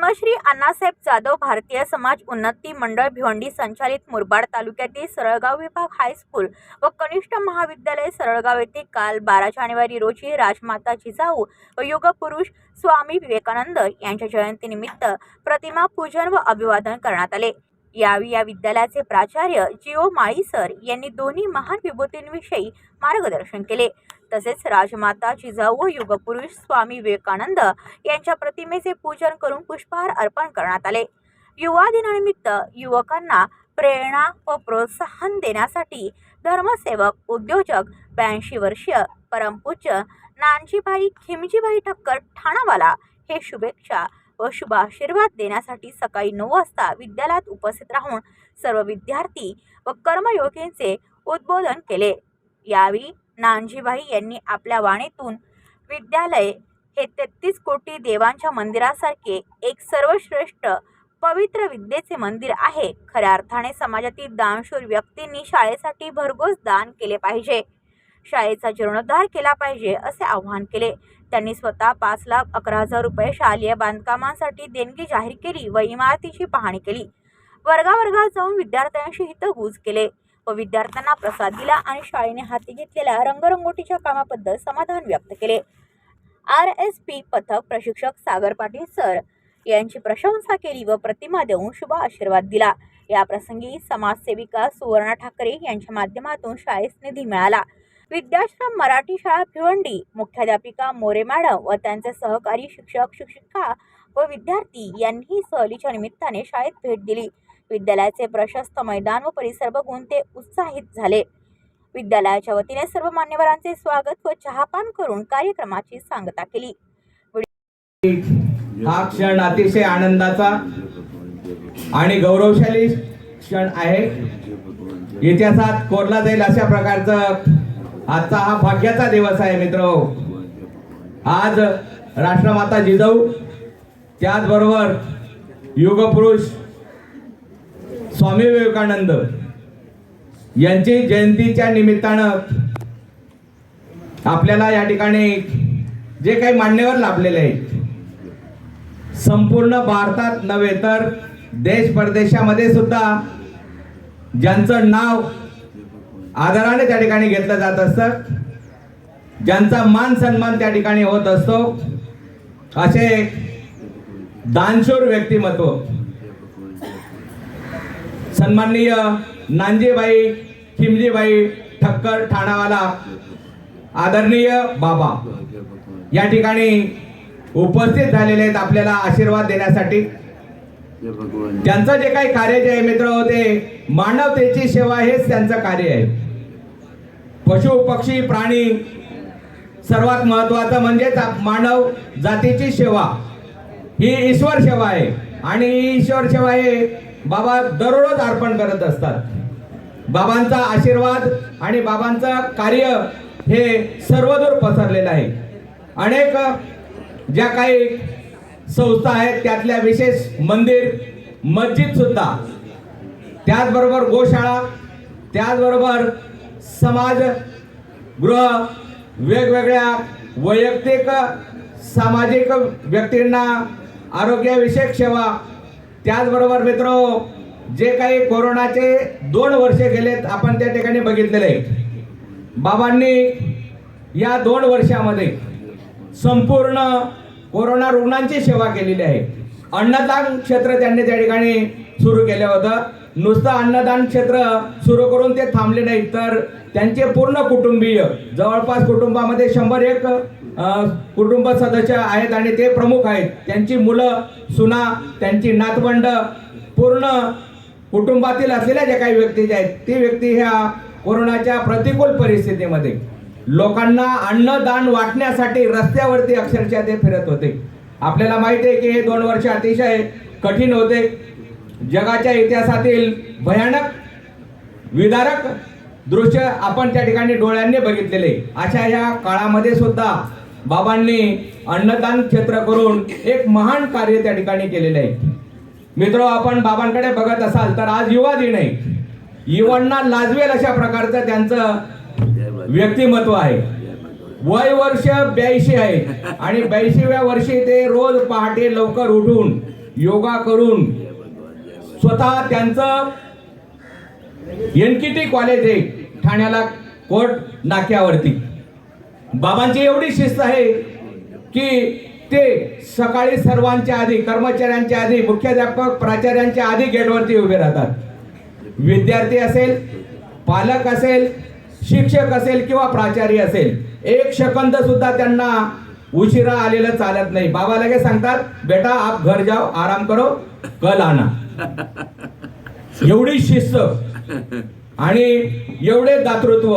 पद्मश्री अण्णासाहेब जाधव भारतीय समाज उन्नती मंडळ भिवंडी संचालित मुरबाड तालुक्यातील सरळगाव विभाग हायस्कूल व कनिष्ठ महाविद्यालय सरळगाव येथे काल बारा जानेवारी रोजी राजमाता जिजाऊ व युगपुरुष स्वामी विवेकानंद यांच्या जयंतीनिमित्त प्रतिमा पूजन व अभिवादन करण्यात आले. यावेळी या विद्यालयाचे प्राचार्य जिओ माळी सर यांनी दोन्ही महान विभूतींविषयी मार्गदर्शन केले. तसेच राजमाता जिजाऊ व युगपुरुष स्वामी विवेकानंद यांच्या प्रतिमेचे पूजन करून पुष्पहार अर्पण करण्यात आले. युवा दिनानिमित्त युवकांना प्रेरणा व प्रोत्साहन देण्यासाठी धर्मसेवक उद्योजक ब्याऐंशी वर्षीय परमपूज्य नानजीबाई खिमजीबाई ठक्कर ठाणावाला हे शुभेच्छा व शुभ आशीर्वाद देण्यासाठी सकाळी नऊ वाजता विद्यालयात उपस्थित राहून सर्व विद्यार्थी व कर्मयोगींचे उद्बोधन केले. यावेळी नानजीभाई यांनी आपल्या वाणीतून विद्यालय हे तेहतीस कोटी देवांच्या मंदिरासारखे एक सर्वश्रेष्ठ पवित्र विद्येचे मंदिर आहे. खऱ्या अर्थाने समाजातील दानशूर व्यक्तींनी शाळेसाठी भरघोस दान केले पाहिजे. शाळेचा जीर्णोद्धार केला पाहिजे असे आवाहन केले. त्यांनी स्वतः पाच लाख अकरा हजार रुपये शालेय बांधकामांसाठी देणगी जाहीर केली व इमारतीची पाहणी केली. वर्गावर्गात जाऊन विद्यार्थ्यांशी हितगूज केले. व विद्यार्थ्यांना प्रसाद दिला आणि शाळेने हाती घेतलेल्या रंगरंगोटीच्या कामाबद्दल समाधान व्यक्त केले. आर एस पी पथक प्रशिक्षक सागर पाटील सर यांची प्रशंसा केली व प्रतिमा देऊन शुभ आशीर्वाद दिला. या प्रसंगी समाजसेविका सुवर्णा ठाकरे यांच्या माध्यमातून शाळेस निधी मिळाला. विद्याश्रम मराठी शाळा भिवंडी मुख्याध्यापिका मोरे मॅडम व त्यांचे सहकारी शिक्षक शिक्षिका व विद्यार्थी यांनी सहलीच्या निमित्ताने शाळेत भेट दिली. विद्यालयाचे प्रशस्त मैदान व परिसर बघून ते उत्साहित झाले. विद्यालयाच्या वतीने सर्व मान्यवरांचे स्वागत व चहापान करून कार्यक्रमाची सांगता केली. हा क्षण अतिशय आनंदाचा आणि गौरवशाली क्षण आहे. इतिहासात कोरला जाईल अशा प्रकारचं आजचा हा भाग्याचा दिवस आहे मित्र. आज राष्ट्रमाता जिजाऊ त्याचबरोबर युगपुरुष स्वामी विवेकानंद यांची जयंतीच्या निमित्तानं आपल्याला या ठिकाणी जे काही मान्यवर लाभलेले आहेत संपूर्ण भारतात नव्हे तर देश परदेशामध्ये सुद्धा ज्यांचं नाव आदराने त्या ठिकाणी घेतलं जात असतं ज्यांचा मान सन्मान त्या ठिकाणी होत असतो असे दानशूर व्यक्तिमत्व सन्माननीय नांजेबाई खिमजीबाई ठक्कर ठाणावाला आदरणीय बाबा या ठिकाणी उपस्थित झालेले आहेत आपल्याला आशीर्वाद देण्यासाठी. त्यांचं जे काही कार्य जे आहे मित्र होते मानवतेची सेवा हेच त्यांचं कार्य आहे. पशु पक्षी प्राणी सर्वात महत्वाचं म्हणजेच मानव जातीची सेवा. ही ईश्वर सेवा आहे. आणि ईश्वर सेवा हे बाबा दररोज अर्पण करत असतात. बाबांचा आशीर्वाद आणि बाबांचं कार्य हे सर्वदूर पसरलेलं आहे. अनेक ज्या काही संस्था आहेत त्यातल्या विशेष मंदिर मस्जिद सुद्धा. त्याचबरोबर गोशाळा त्याचबरोबर समाज गृह वेगवेगळ्या वैयक्तिक सामाजिक व्यक्तींना आरोग्यविषयक सेवा त्याचबरोबर मित्र जे काही कोरोनाचे दोन वर्षे गेलेत आपण त्या ठिकाणी बघितलेले आहे. बाबांनी या दोन वर्षामध्ये संपूर्ण कोरोना रुग्णांची सेवा केलेली आहे अन्नदान क्षेत्र त्यांनी त्या ठिकाणी सुरू केलं होतं नुसतं अन्नदान क्षेत्र सुरू करून ते थांबले नाही तर त्यांचे पूर्ण कुटुंबीय जवळपास कुटुंबामध्ये शंभर एक कुटुंब सदस्य आहेत आणि ते प्रमुख आहेत. त्यांची मुलं सुना त्यांची नातवंड पूर्ण कुटुंबातील असलेल्या ज्या काही व्यक्ती ज्या आहेत ती व्यक्ती ह्या कोरोनाच्या प्रतिकूल परिस्थितीमध्ये. लोकांना अन्नदान वाटण्यासाठी रस्त्यावरती अक्षरशः ते फिरत होते. आपल्याला माहिती आहे की हे दोन वर्ष अतिशय कठीण होते. जगाच्या इतिहासातील भयानक विदारक दृश्य आपण त्या ठिकाणी डोळ्यांनी बघितलेले. अशा या काळामध्ये सुद्धा बाबांनी अन्नदान क्षेत्र करून एक महान कार्य त्या ठिकाणी केलेले आहे. मित्र आपण बाबांकडे बघत असाल तर आज युवा दिन आहे. युवांना लाजवेल अशा प्रकारचं त्यांचं व्यक्तिमत्व आहे. वय वर्ष ब्याऐंशी आहे. आणि ब्याऐंशीव्या वर्षी ते रोज पहाटे लवकर उठून योगा करून स्वतः त्यांचं एनकीटी कॉलेज आहे ठाण्याला कोर्ट नाक्यावरती. बाबांची एवढी शिस्त आहे की ते सकाळी सर्वांच्या आधी कर्मचाऱ्यांच्या आधी मुख्याध्यापक प्राचार्यांच्या आधी गेटवरती उभे राहतात. विद्यार्थी असेल पालक असेल शिक्षक असेल किंवा प्राचार्य असेल एक शकंद सुद्धा त्यांना उशिरा आलेलं चालत नाही. बाबा लगेच सांगतात बेटा आप घर जाओ आराम करो कल आना एवढी शिस्त आणि एवढे दातृत्व.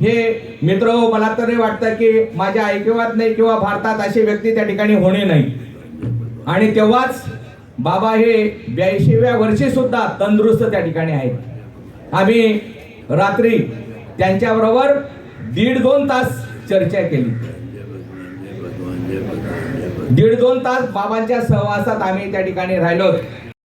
हे मित्र मला तरी वाटतं की माझ्या ऐकिवात नाही किंवा भारतात अशी व्यक्ती त्या ठिकाणी होणे नाही. आणि तेव्हाच बाबा हे ब्याऐंशीव्या वर्षी सुद्धा तंदुरुस्त त्या ठिकाणी आहेत. आम्ही रात्री त्यांच्याबरोबर दीड दोन तास चर्चा केली. दीड दोन तास बाबांच्या सहवासात आम्ही त्या ठिकाणी राहिलो.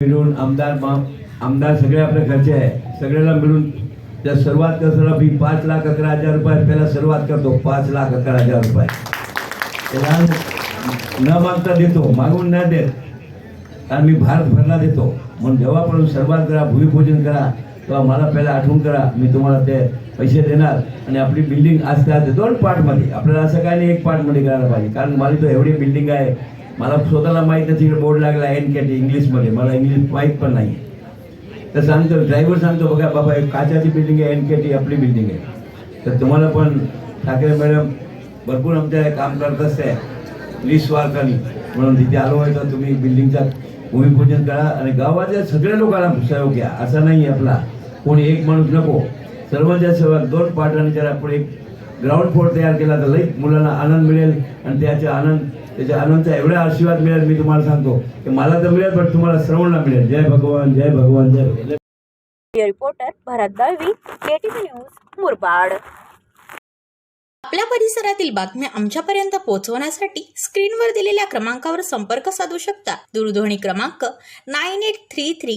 मिळून आमदार मा- आमदार सगळे आपल्या घरचे आहे. सगळ्याला मिळून त्या सर्वात कसं मी पाच लाख अकरा हजार रुपये पहिला सुरुवात करतो पाच लाख अकरा हजार रुपये. त्याला न मागता देतो मागून न देत. कारण मी भारत भरला देतो. म्हणून जेव्हा पण सर्वात करा भूमिपूजन करा तेव्हा मला पहिला आठवण करा मी तुम्हाला ते पैसे देणार आणि आपली बिल्डिंग आज त्या दोन पार्टमध्ये आपल्याला असं काय नाही एक पार्टमध्ये करायला पाहिजे. कारण माझी तो एवढी बिल्डिंग आहे मला स्वतःला माहीत नाही तिकडे बोर्ड लागला एन के टी इंग्लिशमध्ये मला इंग्लिश माहीत पण नाही. तर सांगतो ड्रायव्हर सांगतो बघा बाबा एक काचाची बिल्डिंग आहे एन के टी आपली बिल्डिंग आहे. तर तुम्हाला पण ठाकरे मॅडम भरपूर आमच्या काम करत असते निस्वार्थाने म्हणून तिथे आलो आहे तर तुम्ही बिल्डिंगचा भूमिपूजन करा आणि गावाच्या सगळ्या लोकांना सहयोग घ्या. असा नाही आपला. कोणी एक माणूस नको. सर्वांच्या सहभाग दोन पार्टाने जर आपण एक ग्राउंड फ्लोर तयार केला तर लई मुलांना आनंद मिळेल आणि त्याचा आनंद त्याच्या आनंदचा एवढा आशीर्वाद मिळेल मी तुम्हाला सांगतो. की मला तर मिळेल पण तुम्हाला श्रवणला मिळेल. जय भगवान जय भगवान जय भगवान. Reporter Bharat Dalvi KTV news Murbad आपल्या परिसरातील बातम्या आमच्यापर्यंत पोहोचवण्यासाठी स्क्रीनवर दिलेल्या क्रमांकावर संपर्क साधू शकता. दूरध्वनी क्रमांक nine eight three three